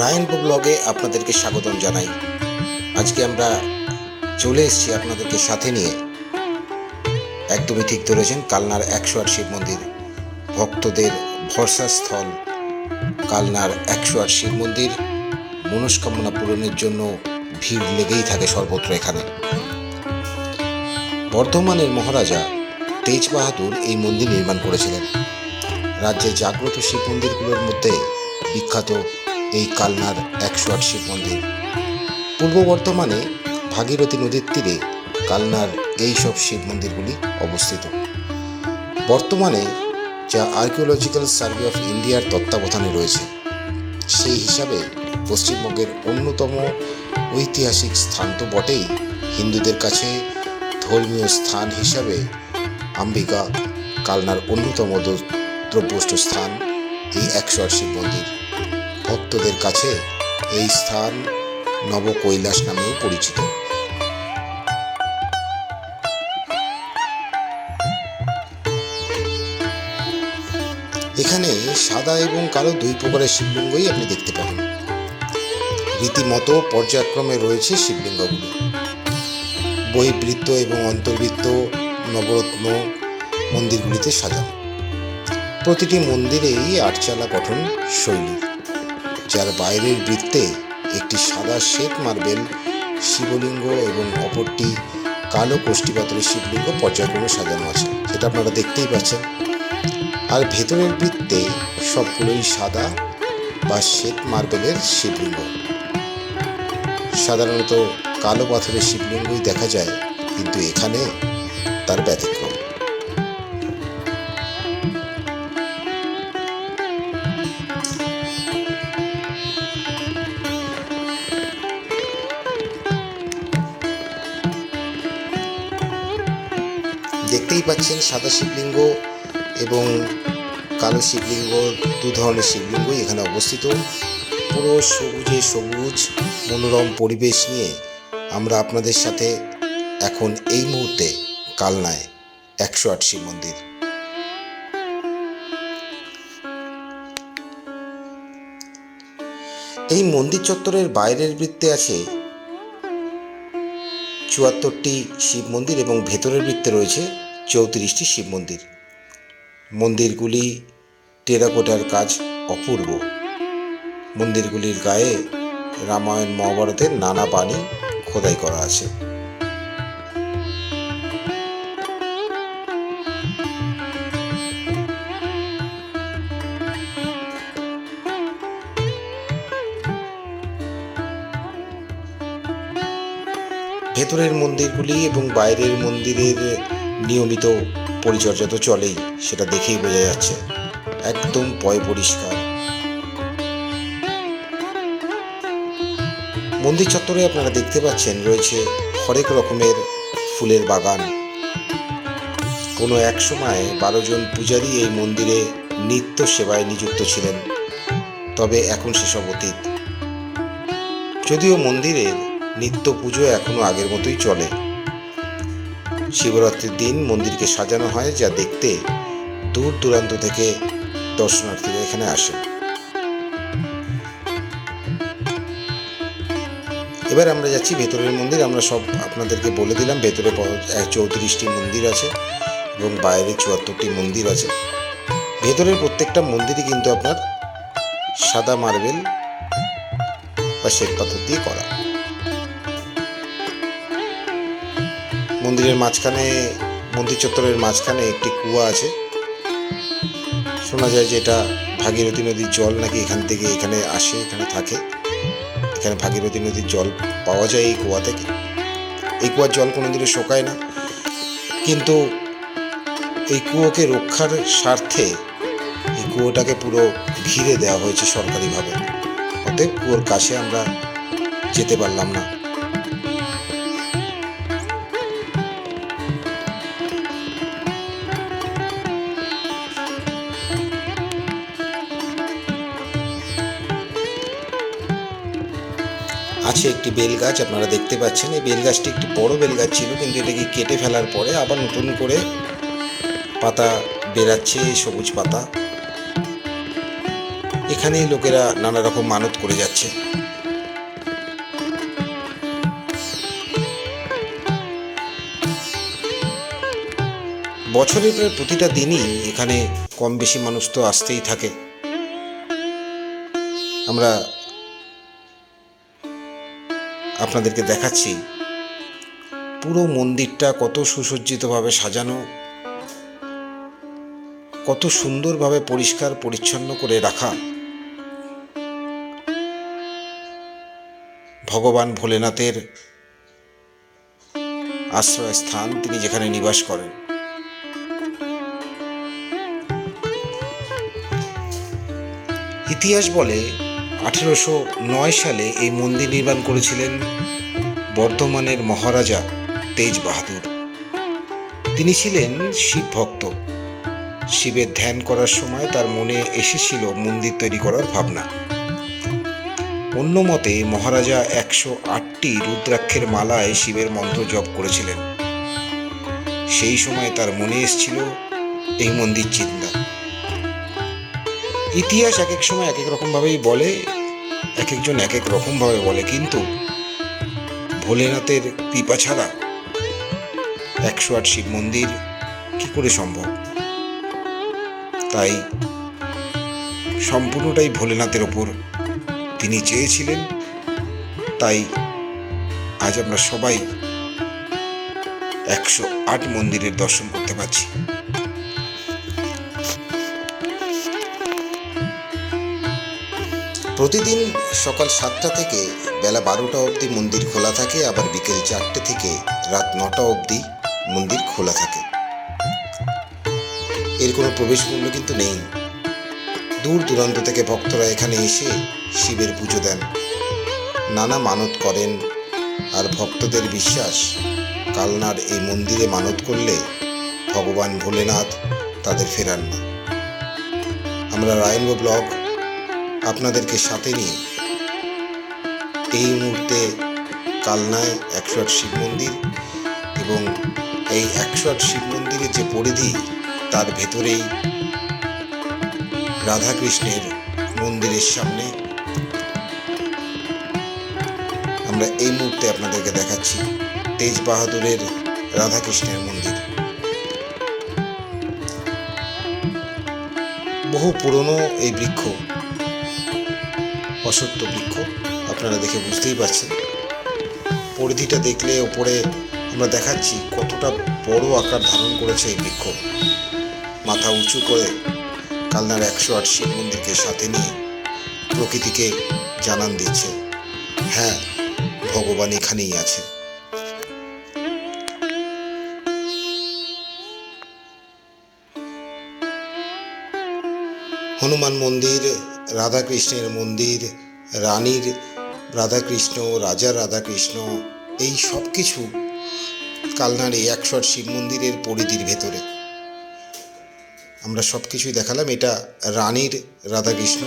রায়নপো ব্লগে আপনাদেরকে স্বাগতম জানাই। আজকে আমরা চলে এসেছি আপনাদেরকে সাথে নিয়ে। একদমই ঠিক ধরেছেন, কালনার একশো আট শিব মন্দির। ভক্তদের ভরসাস্থল কালনার একশো আট শিব মন্দির। মনস্কামনা পূরণের জন্য ভিড় লেগেই থাকে সর্বত্র এখানে। বর্ধমানের মহারাজা তেজ বাহাদুর এই মন্দির নির্মাণ করেছিলেন। রাজ্যের জাগ্রত শিব মন্দিরগুলোর মধ্যে বিখ্যাত এই কালনার একশো আট শিব মন্দির। পূর্ব বর্ধমানে ভাগীরথী নদীর তীরে কালনার এই সব শিব মন্দিরগুলি অবস্থিত। বর্তমানে যা আর্কিওলজিক্যাল সার্ভে অফ ইন্ডিয়ার তত্ত্বাবধানে রয়েছে, সেই হিসাবে পশ্চিমবঙ্গের অন্যতম ঐতিহাসিক স্থান তো বটেই হিন্দুদের কাছে ধর্মীয় স্থান হিসাবে আম্বিকা, কালনার অন্যতম দ্রব্যষ্ট স্থান এই একশো আট শিব মন্দির। ভক্তদের কাছে এই স্থান নব কৈলাস নামেও পরিচিত। এখানে সাদা এবং কালো দুই প্রকারের শিবলিঙ্গই আপনি দেখতে পাবেন। রীতিমতো পর্যায়ক্রমে রয়েছে শিবলিঙ্গগুলো। বহিবৃত্ত এবং অন্তর্বৃত্ত নবরত্ন মন্দিরগুলিতে সাজানো। প্রতিটি মন্দিরেই আটচালা গঠন শৈলী যার বাইরের বৃত্তে একটি সাদা শ্বেত মার্বেল শিবলিঙ্গ এবং অপরটি কালো কোষ্ঠীপাত্রের শিবলিঙ্গ পর্যায়ক্রমে সাজানো আছে। সেটা আপনারা দেখতেই পাচ্ছেন। আর ভেতরের বৃত্তে সবগুলোই সাদা বা শ্বেত মার্বেলের শিবলিঙ্গ। সাধারণত কালো পাথরের শিবলিঙ্গই দেখা যায়, কিন্তু এখানে তার ব্যতিক্রম। দেখতেই পাচ্ছেন সাদা শিবলিঙ্গ এবং কালো শিবলিঙ্গ, দু ধরনের শিবলিঙ্গই এখানে অবস্থিত। পুরো সবুজে সবুজ, মনোরম পরিবেশ নিয়ে আমরা আপনাদের সাথে এখন এই মুহূর্তে কালনায় একশো আট শিব মন্দির। এই মন্দির চত্বরের বাইরের বৃত্তে আছে চুয়াত্তরটি শিব মন্দির এবং ভেতরের বৃত্তে রয়েছে চৌত্রিশটি শিব মন্দির। মন্দিরগুলি টেরাকোটার কাজ অপূর্ব। মন্দিরগুলির গায়ে রামায়ণ, মহাভারতের নানা বাণী খোদাই করা আছে। ভেতরের মন্দিরগুলি এবং বাইরের মন্দিরের নিয়মিত পরিচর্যা তো চলেই, সেটা দেখেই বোঝা যাচ্ছে। একদম পয় পরিষ্কার। মন্দির চত্বরে আপনারা দেখতে পাচ্ছেন রয়েছে হরেক রকমের ফুলের বাগান। কোনো এক সময় বারো জন পূজারী এই মন্দিরে নিত্য সেবায় নিযুক্ত ছিলেন, তবে এখন সেসব অতীত। যদিও মন্দিরের নিত্য পুজো এখনও আগের মতোই চলে। শিবরাত্রির দিন মন্দিরকে সাজানো হয় যা দেখতে দূর দূরান্ত থেকে দর্শনার্থীরা এখানে আসেন। এবার আমরা যাচ্ছি ভেতরের মন্দির। আমরা সব আপনাদেরকে বলে দিলাম, ভেতরে চৌত্রিশটি মন্দির আছে এবং বাইরে চুয়াত্তরটি মন্দির আছে। ভেতরের প্রত্যেকটা মন্দিরই কিন্তু আপনার সাদা মার্বেল বা শ্বেত পাথর দিয়ে করা। মন্দিরের মাঝখানে, মন্দির চত্বরের মাঝখানে একটি কুয়া আছে। শোনা যায় যে এটা ভাগীরথী নদীর জল নাকি এখান থেকে এখানে আসে, এখানে থাকে। এখানে ভাগীরথী নদীর জল পাওয়া যায় এই কুয়া থেকে। এই কুয়ার জল কোনোদিনও শোকায় না। কিন্তু এই কুয়োকে রক্ষার স্বার্থে এই কুয়োটাকে পুরো ঘিরে দেওয়া হয়েছে সরকারিভাবে। অতএব কুয়োর কাছে আমরা যেতে পারলাম না। আছে একটি বেল গাছ আপনারা দেখতে পাচ্ছেন। এই বেল গাছটি একটি বড় বেল গাছ ছিল, কিন্তু এটাকে কেটে ফেলার পরে আবার নতুন করে পাতা বেরাচ্ছে, সবুজ পাতা। এখানেই লোকেরা নানা রকম মানত করে যাচ্ছে। বছরের প্রায় প্রতিটা দিনই এখানে কম বেশি মানুষ তো আসতেই থাকে। আমরা আপনাদেরকে দেখাচ্ছি। পুরো মন্দিরটা কত সুসজ্জিতভাবে সাজানো। কত সুন্দরভাবে পরিষ্কার পরিচ্ছন্ন করে রাখা। ভগবান ভোলেনাথের আশ্রয়স্থান তিনি যেখানে নিবাস করেন। ইতিহাস বলে আঠেরোশো নয় সালে এই মন্দির নির্মাণ করেছিলেন বর্ধমানের মহারাজা তেজ বাহাদুর। তিনি ছিলেন শিব ভক্ত। শিবের ধ্যান করার সময় তার মনে এসেছিল মন্দির তৈরি করার ভাবনা। অন্য মতে মহারাজা একশো আটটি রুদ্রাক্ষের মালায় শিবের মন্ত্র জপ করেছিলেন। সেই সময় তার মনে এসেছিল এই মন্দির চিন্তা। ইতিহাস এক এক সময় এক এক রকমভাবেই বলে এক একজন এক এক রকমভাবে বলে, কিন্তু ভোলেনাথের কৃপা ছাড়া একশো আট শিব মন্দির কি করে সম্ভব? তাই সম্পূর্ণটাই ভোলেনাথের ওপর তিনি চেয়েছিলেন। তাই আজ আমরা সবাই একশো আট মন্দিরের দর্শন করতে পারছি। প্রতিদিন সকাল সাতটা থেকে বেলা বারোটা অবধি মন্দির খোলা থাকে, আবার বিকেল চারটে থেকে রাত নটা অবধি মন্দির খোলা থাকে। এর কোনো প্রবেশ মূল্য কিন্তু নেই। দূর দূরান্ত থেকে ভক্তরা এখানে এসে শিবের পুজো দেন। নানা মানত করেন, আর ভক্তদের বিশ্বাস, কালনার এই মন্দিরে মানত করলে ভগবান ভোলেনাথ তাদের ফেরান না। আমরা রায়নবো ব্লগ আপনাদেরকে সাথে নিয়ে এই মুহূর্তে কালনায় একশো আট শিব মন্দির এবং এই একশো আট শিব মন্দিরের যে পরিধি, তার ভেতরেই রাধাকৃষ্ণের মন্দিরের সামনে আমরা এই মুহূর্তে আপনাদেরকে দেখাচ্ছি তেজ বাহাদুরের রাধাকৃষ্ণের মন্দির। বহু পুরনো এই বৃক্ষ অসত্য বৃক্ষ, আপনারা দেখে বুঝতেই পারছেন। পরিধিটা দেখলে ওপরে আমরা দেখাচ্ছি কতটা বড় আকার ধারণ করেছে এই বৃক্ষ। মাথা উঁচু করে কালনার একশো আট শিব মন্দিরকে সাথে নিয়ে প্রকৃতিকে জানান দিচ্ছে। হ্যাঁ ভগবান এখানেই আছে। হনুমান মন্দির, রাধাকৃষ্ণের মন্দির, রানীর রাধাকৃষ্ণ রাজা রাধাকৃষ্ণ, এই সব কিছু কালনার এই একশো শিব মন্দিরের পরিধির ভেতরে। আমরা সব কিছুই দেখালাম, এটা রানীর রাধাকৃষ্ণ।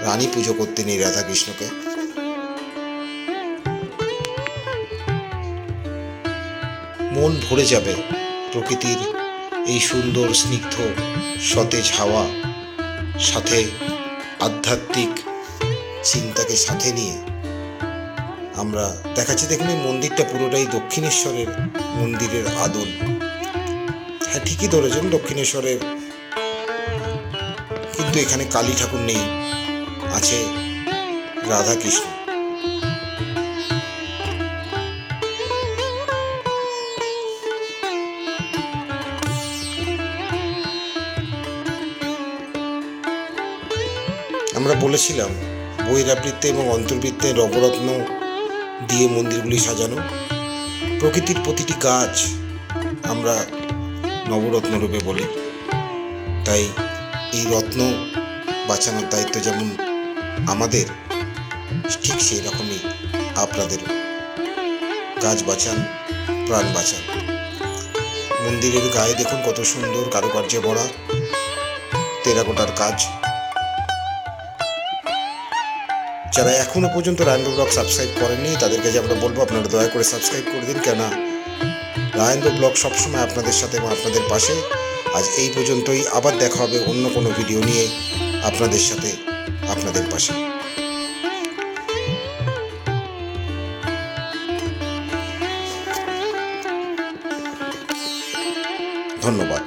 রানী পুজো করতেন এই রাধাকৃষ্ণকে। মন ভরে যাবে প্রকৃতির এই সুন্দর, স্নিগ্ধ, সতেজ হাওয়া। সাথে আধ্যাত্মিক চিন্তাকে সাথে নিয়ে আমরা দেখাচ্ছি, দেখুন এই মন্দিরটা পুরোটাই দক্ষিণেশ্বরের মন্দিরের আদল। হ্যাঁ ঠিকই ধরেছেন দক্ষিণেশ্বরের, কিন্তু এখানে কালী ঠাকুর নেই, আছে রাধাকৃষ্ণ। আমরা বলেছিলাম বৈরাবৃত্তে এবং অন্তর্বৃত্তে নবরত্ন দিয়ে মন্দিরগুলি সাজানো। প্রকৃতির প্রতিটি গাছ আমরা নবরত্ন রূপে বলি। তাই এই রত্ন বাঁচানোর দায়িত্ব যেমন আমাদের, ঠিক সেই রকমই আপনাদের। গাছ বাঁচান, প্রাণ বাঁচান। মন্দিরের গায়ে দেখুন কত সুন্দর কারুকার্যে ভরা। টেরাকোটার কাজ যারা এখনও পর্যন্ত রায়নবো ব্লগ সাবস্ক্রাইব করেননি, তাদেরকে যে আমরা বলব আপনারা দয়া করে সাবস্ক্রাইব করে দিন, কেননা রায়নবো ব্লগ সবসময় আপনাদের সাথে এবং আপনাদের পাশে। আজ এই পর্যন্তই, আবার দেখা হবে অন্য কোনো ভিডিও নিয়ে আপনাদের সাথে, আপনাদের পাশে। ধন্যবাদ।